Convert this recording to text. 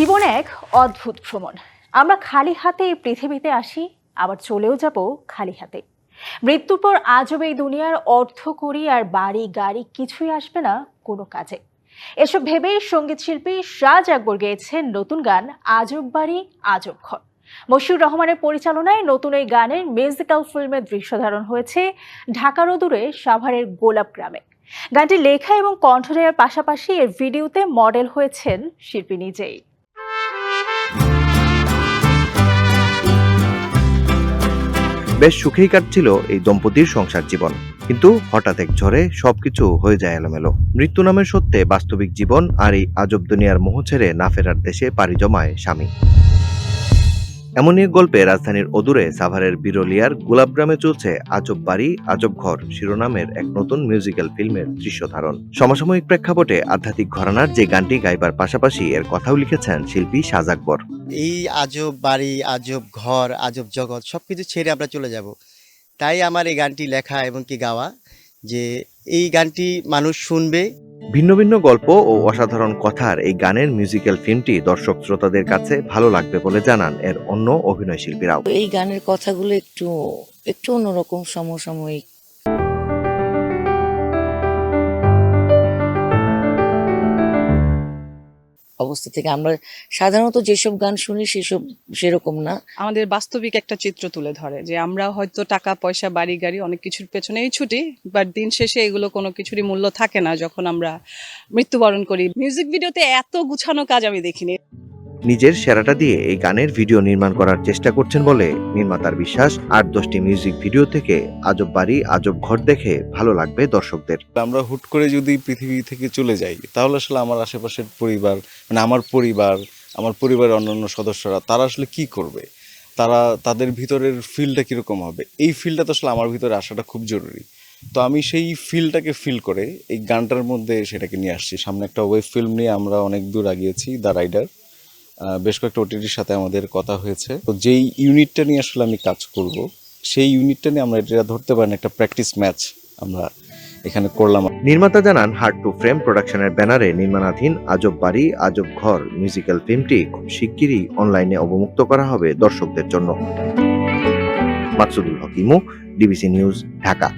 জীবন এক অদ্ভুত ভ্রমণ। আমরা খালি হাতে এই পৃথিবীতে আসি, আবার চলেও যাব খালি হাতে। মৃত্যুর পর আজব এই দুনিয়ার অর্থ করি আর বাড়ি গাড়ি কিছুই আসবে না কোনো কাজে। এসব ভেবেই সংগীত শিল্পী শাজ আকবর গেয়েছেন নতুন গান আজব বাড়ি, আজব ঘর। মশিউর রহমানের পরিচালনায় নতুন এই গানের মিউজিক্যাল ফিল্মের দৃশ্য ধারণ হয়েছে ঢাকার অদূরে সাভারের গোলাপ গ্রামে। গানটি লেখা এবং কণ্ঠ দেওয়ার পাশাপাশি এর ভিডিওতে মডেল হয়েছেন শিল্পী নিজেই। বেশ সুখেই কাটছিল এই দম্পতির সংসার জীবন। কিন্তু হঠাৎ এক ঝড়ে সবকিছু হয়ে যায় এলোমেলো। মৃত্যু নামের সত্যে বাস্তবিক জীবন আর এই আজব দুনিয়ার মোহ ছেড়ে না ফেরার দেশে পাড়ি জমায় স্বামী। এমনই এক গল্পে রাজধানীর অদূরে সাভারের বিরলিয়ার গোলাপ গ্রামে চলছে আজব বাড়ি, আজব ঘর, শিরোনামের এক নতুন মিউজিক্যাল ফিল্মের দৃশ্য ধারণ। সমসাময়িক প্রেক্ষাপটে আধ্যাত্মিক ঘরানার যে গানটি গাইবার পাশাপাশি এর কথাও লিখেছেন শিল্পী সাজ আকবর এই আজব বাড়ি আজব ঘর আজব জগৎ সব কিছু ছেড়ে আমরা চলে যাব। তাই আমার এই গানটি লেখা এবং কি গাওয়া যে এই গানটি মানুষ শুনবে। ভিন্ন ভিন্ন গল্প ও অসাধারণ কথার এই গানের মিউজিক্যাল ফিল্মটি দর্শক শ্রোতাদের কাছে ভালো লাগবে বলে জানান এর অন্য অভিনয় শিল্পীরাও এই গানের কথাগুলো একটু একটু অন্যরকম সমসাময়িক অবস্থা থেকে। আমরা সাধারণত যেসব গান শুনি সেসব সেরকম না। আমাদের বাস্তবিক একটা চিত্র তুলে ধরে যে আমরা হয়তো টাকা, পয়সা, বাড়ি, গাড়ি অনেক কিছুর পেছনেই ছুটি বাট দিন শেষে এগুলো কোনো কিছুরই মূল্য থাকে না যখন আমরা মৃত্যুবরণ করি। মিউজিক ভিডিওতে এত গুছানো কাজ আমি দেখিনি। নিজের সেরাটা দিয়ে এই গানের ভিডিও নির্মাণ করার চেষ্টা করছেন বলে নির্মাতার বিশ্বাস। আট দশটি মিউজিক ভিডিও থেকে আজব বাড়ি, আজব ঘর দেখে ভালো লাগবে দর্শকদের। আমরা হুট করে যদি পৃথিবী থেকে চলে যাই, তাহলে আসলে আমার আশেপাশের পরিবার মানে আমার পরিবার, আমার পরিবারের অন্যান্য সদস্যরা, তারা আসলে কি করবে? তারা, তাদের ভিতরের ফিলটা কীরকম হবে? এই ফিলটা তো আসলে আমার ভিতরে আসাটা খুব জরুরি। তো আমি সেই ফিলটাকে ফিল করে এই গানটার মধ্যে সেটাকে নিয়ে আসছি। সামনে একটা ওয়েব ফিল্ম নিয়ে আমরা অনেক দূর আগিয়েছি দ্য রাইডার বেশ কয়েকটা ওটিটির সাথে আমাদের কথা হয়েছে। তো যেই ইউনিটটা নিয়ে আসলে আমি কাজ করব, সেই ইউনিটটা নিয়ে আমরা এটা ধরতে পারেন একটা প্র্যাকটিস ম্যাচ আমরা এখানে করলাম। নির্মাতা জানান, হার্ট টু ফ্রেম প্রোডাকশনের ব্যানারে নির্মাণাধীন আজব বাড়ি, আজব ঘর মিউজিক্যাল ফিল্মটি খুব শিগগিরই অনলাইনে অবমুক্ত করা হবে দর্শকদের জন্য। Maksudul হকিমু DBC news, Dhaka.